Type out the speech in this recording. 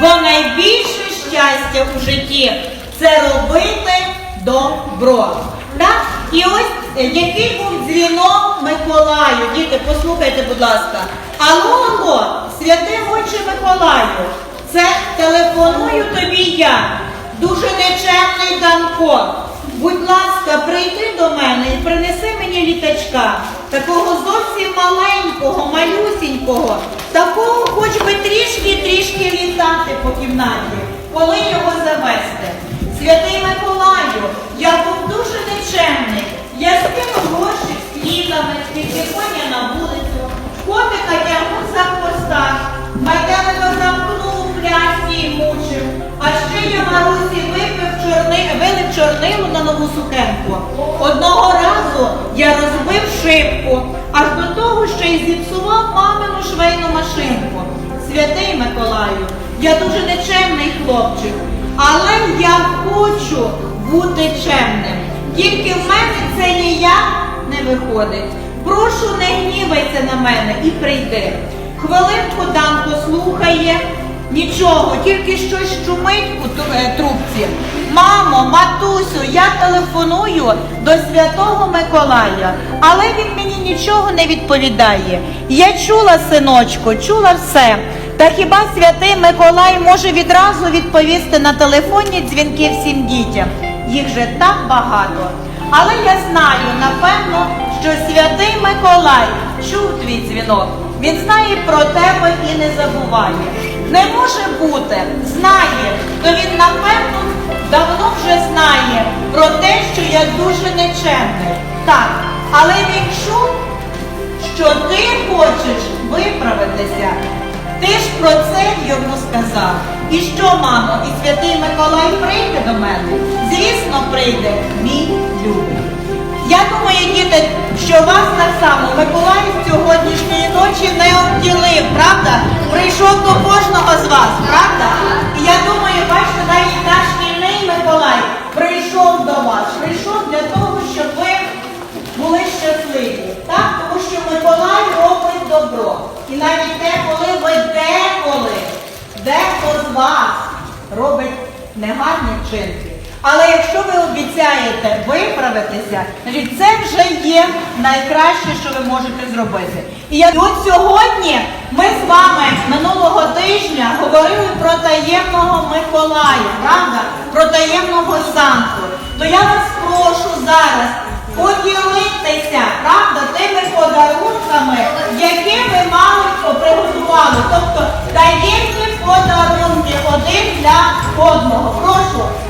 бо найбільше щастя у житті це робити добро. Так? І ось е, який був дзвінок Миколаю. Діти, послухайте, будь ласка. Алло, алло, святе отче Миколаю, це телефоную тобі я, дуже нечемний Данко. Будь ласка, прийди до мене і принеси мені літачка, такого зовсім маленького, малюсінького, такого кімнаті, коли його завести. Святий Миколаю, я був дуже нечемний. Я скинув гроші з квітами, тільки коня на вулицю, котика тягнув за хвоста, майданика замкнув у плясі і мучив. А ще я Марусі випив чорни, вилив чорнилу на нову сукенку. Одного разу я розбив шибку, аж до того, що й зіпсував мамину швейну машинку. Святий Миколаю, я дуже нечемний хлопчик, але я хочу бути чемним. Тільки в мене це ніяк не виходить. Прошу, не гнівайся на мене і прийди. Хвилинку Данко слухає. Нічого, тільки щось шумить у е, трубці. Мамо, матусю, я телефоную до святого Миколая, але він мені нічого не відповідає. Я чула, синочку, чула все. Та хіба святий Миколай може відразу відповісти на телефонні дзвінки всім дітям? Їх же так багато. Але я знаю, напевно, що святий Миколай чув твій дзвінок. Він знає про тебе і не забуває. Не може бути, знає, то він напевно давно вже знає про те, що я дуже нечемний. Так, але він чув, що ти хочеш виправитися. Ти ж про це йому сказав. І що, мамо, і святий Миколай прийде до мене? Звісно, прийде, мій любий. Я думаю, діти, що вас так само Миколай сьогоднішньої ночі не обділив, правда? Прийшов до кожного з вас, правда? І я думаю, бачите, навіть наш шкільний Миколай прийшов до вас, прийшов для того, щоб ви були щасливі. Так? Тому що Миколай робить добро. І навіть те, коли ви деколи, дехто з вас робить негарні вчинки. Але якщо ви обіцяєте виправитися, значить це вже є найкраще, що ви можете зробити. І я- от сьогодні ми з вами минулого тижня говорили про таємного Миколая, правда? Про таємного Санту. То я вас прошу зараз поділитися, правда, тими подарунками, які ви мали приготували. Тобто таємні подарунки один для одного. Прошу.